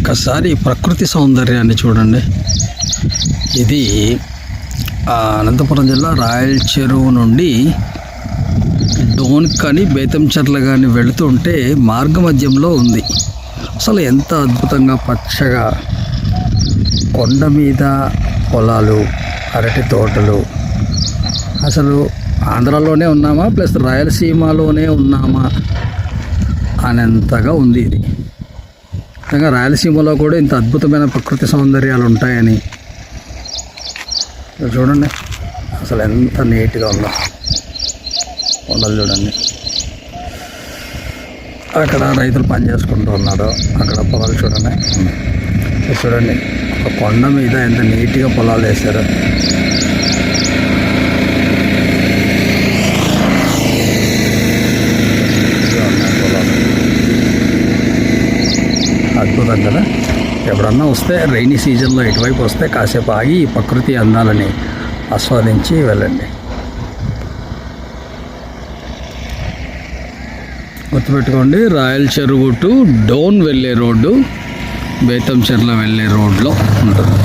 ఒక్కసారి ప్రకృతి సౌందర్యాన్ని చూడండి. ఇది అనంతపురం జిల్లా రాయల్ చెరువు నుండి డోన్కని బేతంచెర్ల కానీ వెళుతుంటే మార్గ మధ్యంలో ఉంది. అసలు ఎంత అద్భుతంగా పచ్చగా కొండ మీద పొలాలు అరటి తోటలు. అసలు ఆంధ్రాలోనే ఉన్నామా ప్లస్ రాయలసీమలోనే ఉన్నామా అనేంతగా ఉంది ఇది. నిజంగా రాయలసీమలో కూడా ఇంత అద్భుతమైన ప్రకృతి సౌందర్యాలు ఉంటాయని. చూడండి అసలు ఎంత నీట్గా ఉందో. కొండలు చూడండి. అక్కడ రైతులు పని చేసుకుంటూ ఉన్నారు. అక్కడ పొలాలు చూడండి. చూడండి ఒక కొండ మీద ఎంత నీట్గా పొలాలు వేశారు. అద్భుతం కదా ఎప్పుడన్నా వస్తే రైనీ సీజన్లో ఇటువైపు వస్తే కాసేపు ఆగి ఈ ప్రకృతి అందాలని ఆస్వాదించి వెళ్ళండి. గుర్తుపెట్టుకోండి రాయల్ చెరువు టు డోన్ వెళ్ళే రోడ్డు బేతం చెర్ల వెళ్ళే రోడ్లో ఉంటుంది.